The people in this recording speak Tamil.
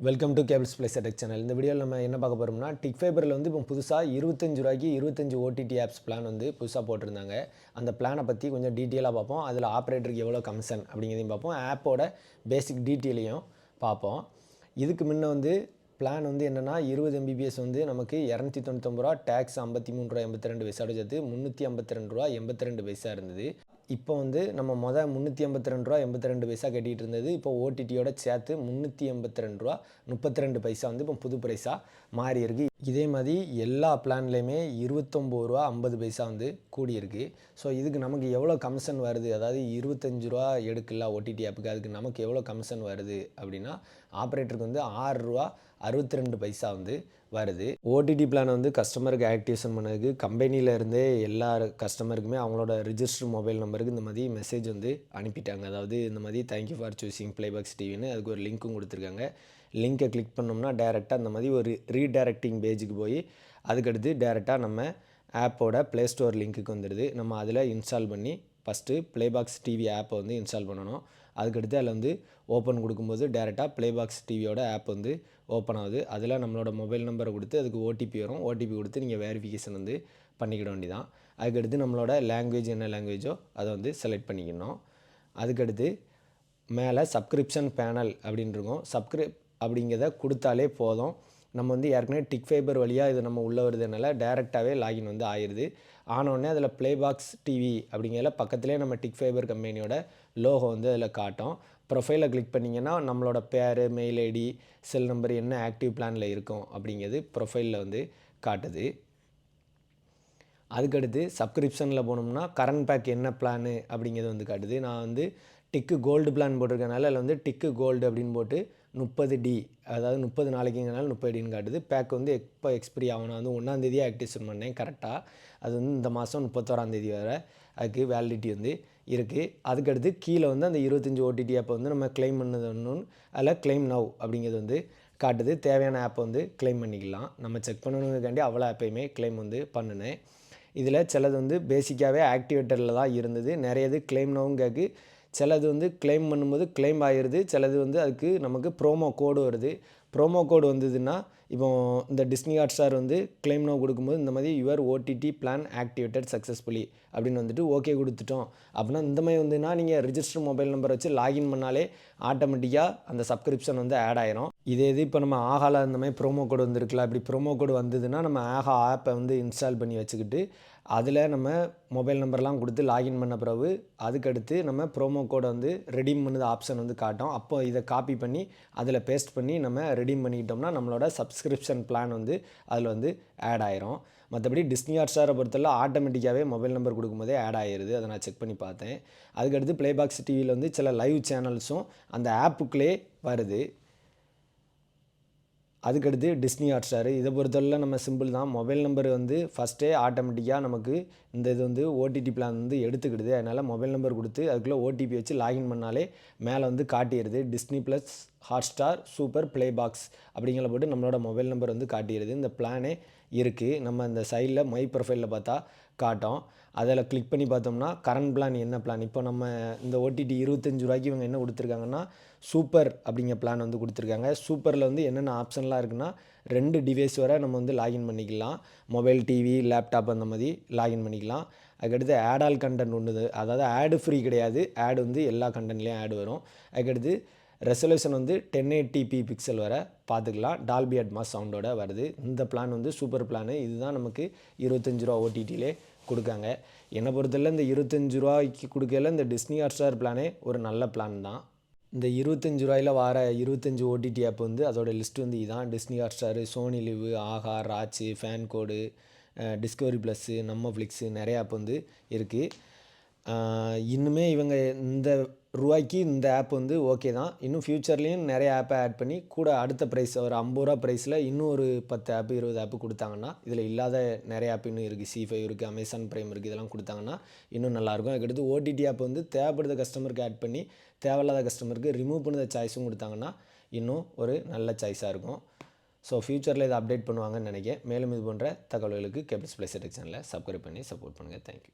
Welcome to cables plus tech channel இந்த வீடியோவில் நம்ம என்ன பார்க்க போகிறோம்னா டிக் ஃபைபரில் வந்து இப்போ புதுசாக இருபத்தஞ்சு ரூபாய்க்கு இருபத்தஞ்சு ஓடிடி ஆப்ஸ் பிளான் வந்து புதுசாக போட்டிருந்தாங்க. அந்த பிளானை பற்றி கொஞ்சம் டீட்டெயிலாக பார்ப்போம். அதில் ஆப்ரேட்டருக்கு எவ்வளோ கமிஷன் அப்படிங்கிறதையும் பார்ப்போம். ஆப்போட பேசிக் டீட்டெயிலையும் பார்ப்போம். இதுக்கு முன்ன வந்து பிளான் வந்து என்னென்னா இருபது எம்பிபிஎஸ் வந்து நமக்கு இரநூத்தி தொண்ணூத்தொம்பது ரூபா டேக்ஸ் ஐம்பத்தி மூணு ரூபா எண்பத்தி ரெண்டு பைசாவோட சேர்த்து முந்நூற்றி ஐம்பத்தி ரெண்டு ரூபா எண்பத்தி ரெண்டு பைசா இருந்தது. இப்போ வந்து நம்ம மொதல் முந்நூற்றி எண்பத்தி ரெண்டு ரூபா எண்பத்தி ரெண்டு பைசா கட்டிகிட்டு இருந்தது இப்போ ஓடிடியோட சேர்த்து முந்நூற்றி எண்பத்தி ரெண்டு ரூபா முப்பத்தி ரெண்டு பைசா வந்து இப்போ புது பைசா மாறி இருக்கு. இதே மாதிரி எல்லா பிளான்லேயுமே இருபத்தொம்போது ரூபா ஐம்பது பைசா வந்து கூடியிருக்கு ஸோ இதுக்கு நமக்கு எவ்வளோ கமிஷன் வருது? அதாவது இருபத்தஞ்சு ரூபா எடுக்கல ஓடிடி ஆப்புக்கு அதுக்கு நமக்கு எவ்வளோ கமிஷன் வருது அப்படின்னா ஆப்ரேட்டருக்கு வந்து ஆறு ரூபா அறுபத்தி ரெண்டு பைசா வந்து வருது. ஓடிடி பிளான் வந்து கஸ்டமருக்கு ஆக்டிவேஷன் பண்ணதுக்கு கம்பெனியிலேருந்தே எல்லா கஸ்டமருக்குமே அவங்களோட ரிஜிஸ்டர் மொபைல் நம்பருக்கு இந்த மாதிரி மெசேஜ் வந்து அனுப்பிட்டாங்க. அதாவது இந்த மாதிரி thank you for choosing Playbox டிவின்னு அதுக்கு ஒரு லிங்க்கும் கொடுத்துருக்காங்க. லிங்க்கை கிளிக் பண்ணோம்னா டேரெக்டாக அந்த மாதிரி ஒரு ரீடைரக்டிங் பேஜுக்கு போய் அதுக்கடுத்து டேரெக்டாக நம்ம ஆப்போட ப்ளே ஸ்டோர் லிங்க்குக்கு வந்துடுது. நம்ம அதில் இன்ஸ்டால் பண்ணி ஃபஸ்ட்டு ப்ளேபாக்ஸ் டிவி ஆப்பை வந்து இன்ஸ்டால் பண்ணணும். அதுக்கடுத்து அதில் வந்து ஓப்பன் கொடுக்கும்போது டேரெக்டாக ப்ளேபாக்ஸ் டிவியோட ஆப் வந்து ஓப்பன் ஆகுது. அதில் நம்மளோட மொபைல் நம்பரை கொடுத்து அதுக்கு ஓடிபி வரும். ஓடிபி கொடுத்து நீங்கள் வேரிஃபிகேஷன் வந்து பண்ணிக்கிட வேண்டிதான் அதுக்கடுத்து நம்மளோட லாங்குவேஜ் என்ன லாங்குவேஜோ அதை வந்து செலக்ட் பண்ணிக்கணும். அதுக்கடுத்து மேலே சப்ஸ்கிரிப்ஷன் பேனல் அப்படின்னு இருக்கும். சப்ஸ்கிரிப் அப்படிங்கிறத கொடுத்தாலே போதும். நம்ம வந்து ஏற்கனவே டிக் ஃபைபர் வழியாக இது நம்ம உள்ளே வருதுனால டேரெக்டாகவே லாகின் வந்து ஆயிடுது ஆனோடனே அதில் ப்ளேபாக்ஸ் டிவி அப்படிங்கிறதுல பக்கத்துலேயே நம்ம டிக் ஃபைபர் கம்பெனியோட லோகோ வந்து அதில் காட்டும். ப்ரொஃபைலை கிளிக் பண்ணிங்கன்னா நம்மளோட பேர் மெயில் ஐடி செல் நம்பர் என்ன ஆக்டிவ் பிளானில் இருக்கும் அப்படிங்கிறது ப்ரொஃபைலில் வந்து காட்டுது. அதுக்கடுத்து சப்ஸ்கிரிப்ஷனில் போனோம்னா கரண்ட் பேக் என்ன பிளானு அப்படிங்கிறது வந்து காட்டுது. நான் வந்து டிக்கு கோல்டு பிளான் போட்டிருக்கனால அதில் வந்து டிக்கு கோல்டு அப்படின்னு போட்டு முப்பது டி அதாவது முப்பது நாளைக்குங்கனால முப்பது டின்னு காட்டுது. பேக் வந்து எப்போ எக்ஸ்பிரி ஆகும் நான் வந்து ஒன்றாந்தேதியாக ஆக்டிவேஷன் பண்ணேன் கரெக்டாக அது வந்து இந்த மாதம் முப்பத்தோராந்தேதி வரை அதுக்கு வேலிடிட்டி வந்து இருக்குது அதுக்கடுத்து கீழே வந்து அந்த இருபத்தஞ்சி ஓடிடி ஆப்பை வந்து நம்ம கிளைம் பண்ணது அதில் கிளைம் நவ் அப்படிங்கிறது வந்து காட்டுது. தேவையான ஆப்பை வந்து கிளைம் பண்ணிக்கலாம். நம்ம செக் பண்ணணுங்கிறக்காண்டி அவ்வளோ ஆப்பையுமே கிளைம் வந்து பண்ணினேன். இதில் சிலது வந்து பேசிக்காகவே ஆக்டிவேட்டரில் தான் இருந்தது. நிறையது கிளைம் நவுங்காக்கு சிலது வந்து கிளைம் பண்ணும்போது கிளைம் ஆகிருது சிலது வந்து அதுக்கு நமக்கு ப்ரோமோ கோடு வருது. ப்ரோமோ கோடு வந்ததுன்னா இப்போ இந்த டிஸ்னி ஹாட் ஸ்டார் வந்து கிளைம் நோ கொடுக்கும்போது இந்த மாதிரி your OTT plan activated successfully அப்படின்னு வந்துட்டு ஓகே கொடுத்துட்டோம். அப்படின்னா இந்த மாதிரி வந்துன்னா நீங்கள் ரிஜிஸ்டர் மொபைல் நம்பர் வச்சு லாகின் பண்ணாலே ஆட்டோமேட்டிக்காக அந்த சப்ஸ்கிரிப்ஷன் வந்து ஆட் ஆயிரும். இதே இது இப்போ நம்ம ஆஹாவில் இந்த மாதிரி ப்ரோமோ கோடு வந்திருக்குல்ல இப்படி ப்ரோமோ கோடு வந்ததுன்னா நம்ம ஆஹா ஆப்பை வந்து இன்ஸ்டால் பண்ணி வச்சுக்கிட்டு அதில் நம்ம மொபைல் நம்பர்லாம் கொடுத்து லாகின் பண்ண பிறகு அதுக்கடுத்து நம்ம ப்ரோமோ கோடை வந்து ரெடீம் பண்ணுது ஆப்ஷன் வந்து காட்டும். அப்போ இதை காப்பி பண்ணி அதில் பேஸ்ட் பண்ணி நம்ம ரெடீம் பண்ணிக்கிட்டோம்னா நம்மளோட சப்ஸ்கிரிப்ஷன் பிளான் வந்து அதில் வந்து ஆட் ஆயிரும். மற்றபடி டிஸ்னி ஹாட் ஸ்டாரை பொறுத்தவரை ஆட்டோமேட்டிக்காகவே மொபைல் நம்பர் கொடுக்கும்போதே ஆட் ஆயிடுது அதை நான் செக் பண்ணி பார்த்தேன். அதுக்கடுத்து ப்ளேபாக்ஸ் டிவியில் வந்து சில லைவ் சேனல்ஸும் அந்த ஆப்புக்குள்ளே வருது. அதுக்கடுத்து டிஸ்னி ஹாட் ஸ்டார் இதை பொறுத்தவரை நம்ம சிம்பிள் தான். மொபைல் நம்பர் வந்து ஃபஸ்ட்டே ஆட்டோமேட்டிக்காக நமக்கு இந்த இது வந்து ஓடிடி பிளான் வந்து எடுத்துக்கிடுது. அதனால் மொபைல் நம்பர் கொடுத்து அதுக்குள்ளே ஓடிபி வச்சு லாகின் பண்ணாலே மேலே வந்து காட்டிடுது. Disney plus Hotstar super play box அப்படிங்கிற போட்டு நம்மளோட மொபைல் நம்பர் வந்து காட்டிடுது. இந்த பிளானே இருக்குது நம்ம இந்த சைடில் மை ப்ரொஃபைலில் பார்த்தா காட்டும். அதில் கிளிக் பண்ணி பார்த்தோம்னா கரண்ட் பிளான் என்ன பிளான் இப்போ நம்ம இந்த ஓடிடி இருபத்தஞ்சி ரூபாய்க்கு இவங்க என்ன கொடுத்துருக்காங்கன்னா சூப்பர் அப்படிங்கிற பிளான் வந்து கொடுத்துருக்காங்க. சூப்பரில் வந்து என்னென்ன ஆப்ஷன்லாம் இருக்குன்னா ரெண்டு டிவைஸ் வரை நம்ம வந்து லாகின் பண்ணிக்கலாம். மொபைல் டிவி லேப்டாப் அந்த மாதிரி லாகின் பண்ணிக்கலாம். அதுக்கடுத்து ஆட் ஆல் கண்டென்ட் ஒன்று அதாவது ஆடு ஃப்ரீ கிடையாது. ஆடு வந்து எல்லா கண்டென்ட்லேயும் ஆடு வரும். அதுக்கடுத்து ரெசல்யூஷன் வந்து டென் எயிட்டிபி பிக்சல் வர பார்த்துக்கலாம். டால்பி அட்மாஸ் சவுண்டோட வருது. இந்த பிளான் வந்து சூப்பர் பிளானு இதுதான் நமக்கு இருபத்தஞ்சி ரூபா ஓடிடியிலே கொடுக்காங்க. என்னை பொறுத்தவரை இந்த இருபத்தஞ்சி ரூபாய்க்கு கொடுக்கல இந்த டிஸ்னி ஹாட் ஸ்டார் பிளானே ஒரு நல்ல பிளான் தான். இந்த இருபத்தஞ்சி ரூபாயில் வர இருபத்தஞ்சி ஓடிடி ஆப் வந்து அதோட லிஸ்ட் வந்து இதான். Disney Hotstar Sony Liv Aha ராச்சு fan கோடு டிஸ்கவரி ப்ளஸ்ஸு நம்ம ஃப்ளிக்ஸு நிறைய ஆப் வந்து இருக்குது இன்னுமே இவங்க இந்த ரூபாய்க்கு இந்த ஆப் வந்து ஓகே தான். இன்னும் ஃப்யூச்சர்லேயும் நிறைய ஆப்பை ஆட் பண்ணி கூட அடுத்த ப்ரைஸ் ஒரு ஐம்பது ரூபா ப்ரைஸில் இன்னும் ஒரு பத்து ஆப் இருபது ஆப் கொடுத்தாங்கன்னா இதில் இல்லாத நிறைய ஆப் இன்னும் இருக்குது சி ஃபைவ் இருக்குது அமேசான் ப்ரைம் இருக்குது இதெல்லாம் கொடுத்தாங்கன்னா இன்னும் நல்லாயிருக்கும் அதுக்கடுத்து ஓடிடி ஆப் வந்து தேவைப்படுற கஸ்டமருக்கு ஆட் பண்ணி தேவையில்லாத கஸ்டமருக்கு ரிமூவ் பண்ணுற சாய்ஸும் கொடுத்தாங்கன்னா இன்னும் ஒரு நல்ல சாய்ஸாக இருக்கும். ஸோ ஃப்யூச்சரில் இதை அப்டேட் பண்ணுவாங்கன்னு நினைக்கிறேன். மேலும் இது போன்ற தகவல்களுக்கு கேபிள்ஸ் பிளேஸ் சேனலை சப்ஸ்கிரைப் பண்ணி சப்போர்ட் பண்ணுங்கள் தேங்க்யூ